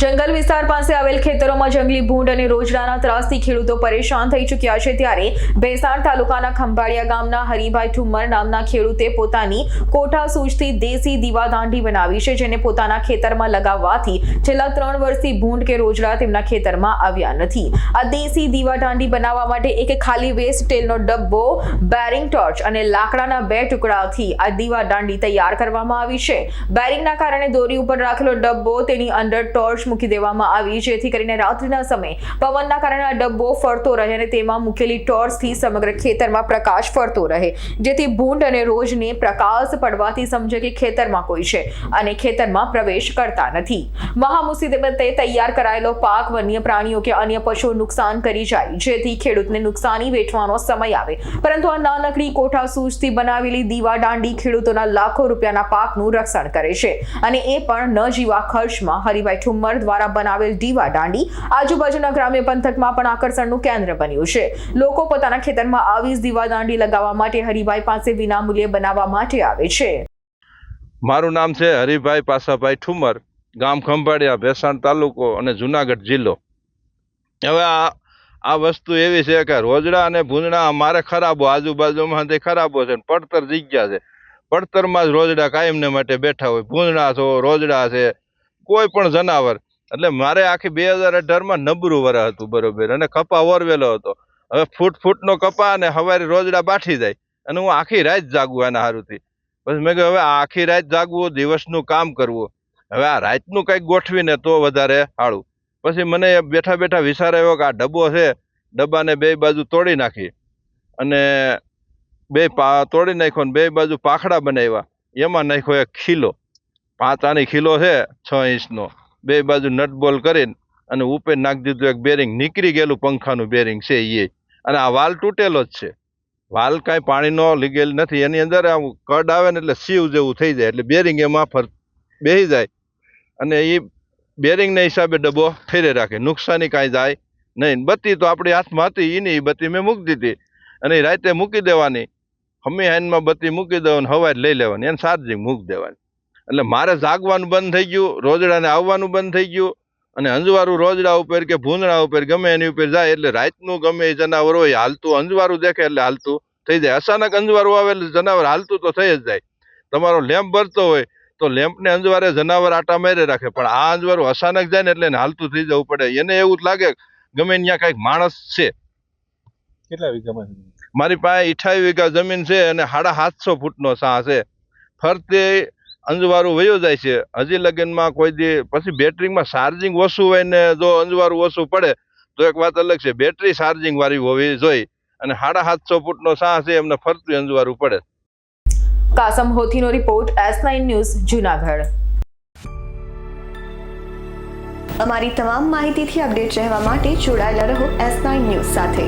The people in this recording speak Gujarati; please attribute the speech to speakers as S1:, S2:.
S1: જંગલ વિસ્તાર પાસે આવેલ ખેતરોમાં જંગલી ભૂંડ અને રોજડાના ત્રાસથી ખેડૂતો પરેશાન થઈ ચૂક્યા છે ત્યારે ભેસાણ તાલુકાના ખંભાળિયા ગામના હરિભાઈ ઠુમ્મર નામના ખેડૂતે પોતાની કોઠા સૂજથી દેશી દીવાદાંડી બનાવી છે, જેને પોતાના ખેતરમાં લગાવવાથી છેલ્લા ત્રણ વર્ષથી ભૂંડ કે રોજડા તેમના ખેતરમાં આવ્યા નથી. આ દેશી દીવાદાંડી બનાવવા માટે એક ખાલી વેસ્ટ તેલનો ડબ્બો, બેરિંગ ટોર્ચ અને લાકડાના બે ટુકડાથી આ દીવાદાંડી તૈયાર કરવામાં આવી છે. બેરિંગના કારણે દોરી ઉપર રાખેલો ડબ્બો તેની અંદર ટોર્ચ મૂકી દેવામાં આવી, જેથી કરીને રાત્રિના સમયે પવનના કારણે ડબ્બો ફરતો રહે અને તેમાં મૂકેલી ટોર્ચથી સમગ્ર ખેતરમાં પ્રકાશ ફરતો રહે. જેથી ભૂંડ અને રોજને પ્રકાશ પડવાથી સમજે કે ખેતરમાં કોઈ છે અને ખેતરમાં પ્રવેશ કરતા નથી. મહામુસીબતે તૈયાર કરાયેલો પાક વન્ય પ્રાણીઓ કે અન્ય પશુઓ નુકસાન કરી જાય, જેથી ખેડૂતને નુકસાની વેઠવાનો સમય આવે. પરંતુ આ નાનકડી કોઠા સૂઝથી બનાવેલી દીવા દાંડી ખેડૂતોના લાખો રૂપિયાના પાકનું રક્ષણ કરે છે અને એ પણ ન જીવા ખર્ચમાં હરિભાઈ ઠુમ્મર દ્વારા બનાવેલ દીવા દાંડી આજુબાજુના ગ્રામ્ય પંથકમાં પણ આકર્ષણનું કેન્દ્ર બન્યું છે. લોકો પોતાના ખેતરમાં આવી જ દીવા દાંડી લગાવવા માટે હરિભાઈ પાસે વિનામૂલ્યે બનાવવા માટે આવે છે.
S2: મારું નામ છે હરિભાઈ પાસાભાઈ ઠુમર, ગામ ખંભાળિયા, ભેસાણ તાલુકો અને જુનાગઢ જિલ્લો. હવે આ આ વસ્તુ એવી છે કે રોજડા અને ભૂંજણા અમારે ખરાબો આજુબાજુમાં તે ખરાબો છે પડતર જગ્યા છે. પડતરમાં જ રોજડા કાયમને માટે બેઠા હોય. ભૂંજણા છો, રોજડા છે કોઈ પણ જનાવર. એટલે મારે આખી બે હજાર અઢારમાં નબરું વર હતું બરોબર, અને કપા ઓરવેલો હતો. હવે ફૂટ ફૂટનો કપા અને હવારે રોજડા બાઠી જાય, અને હું આખી રાત જાગું એના હારુથી. પછી મેં કહ્યું, હવે આખી રાત જાગવું, દિવસનું કામ કરવું. હવે આ રાતનું કંઈક ગોઠવીને તો વધારે હાળું. પછી મને બેઠા બેઠા વિચાર આવ્યો કે આ ડબ્બો છે, ડબ્બાને બે બાજુ તોડી નાખી, અને બે પા, તોડી નાખ્યો ને બે બાજુ પાખડા બનાવ્યા. એમાં નાખ્યો એક ખીલો. પાંચ આની ખીલો છે છ ઇંચનો. બે બાજુ નટબોલ કરીને અને ઉપર નાખી દીધું એક બેરિંગ. નીકળી ગયેલું પંખાનું બેરિંગ છે એ અને આ વાલ તૂટેલો જ છે. વાલ કાંઈ પાણીનો લીગેલ નથી. એની અંદર આમ કડ આવે ને એટલે સીવ જેવું થઈ જાય. એટલે બેરિંગ એમાં ફર બેસી જાય. અને એ બેરિંગના હિસાબે ડબ્બો ફેરે રાખે. નુકસાની કાંઈ જાય નહીં. બત્તી તો આપણી હાથમાં હતી. એની બત્તી મેં મૂકી દીધી. અને રાતે મૂકી દેવાની. હમી હાઈનમાં બત્તી મૂકી દેવાની હવાઈ લઈ લેવાની. એને ચાર્જિંગ મૂકી દેવાની. એટલે મારે જાગવાનું બંધ થઈ ગયું રોજડાને આવવાનું બંધ થઈ ગયું અને અંજવારું રોજડા ઉપર કે ભૂંદડા ઉપર ગમે એની ઉપર જાય એટલે રાતનું ગમે એ જનાવર હોય હાલતું અંજવારું દેખે એટલે હાલતું થઈ જાય. અચાનક અંજવારું આવે એટલે જનાવર હાલતું તો થઈ જ જાય. તમારો લેમ્પ ભરતો હોય તો લેમ્પને અંજવારે જનાવર આટા મારે રાખે પણ આ અંજવારું અચાનક જાય ને એટલે એને હાલતું થઈ જવું પડે. એને એવું જ લાગે કે ગમે ત્યાં કાંઈક માણસ છે.
S3: કેટલા વીઘામાં
S2: મારી પાસે અઠાવી વીઘા જમીન છે અને સાડા સાતસો ફૂટનો સાહ છે. ફરતે અંજવારું વયો જાય છે. હજી લગ્નમાં કોઈ દી પછી બેટરીમાં ચાર્જિંગ ઓછું હોય ને જો અંજવારું ઓછું પડે તો એક વાત અલગ છે. બેટરી ચાર્જિંગ વાળી હોવી જોઈએ અને સાડા સાતસો ફૂટનો સાહ છે એમને ફરતું અંજવારું પડે.
S1: Kasam હોથીનો report S nine news Junagadh.
S4: અમારી તમામ માહિતીથી અપડેટ રહેવા માટે જોડાયેલા રહો એસ નાઇન ન્યૂઝ સાથે.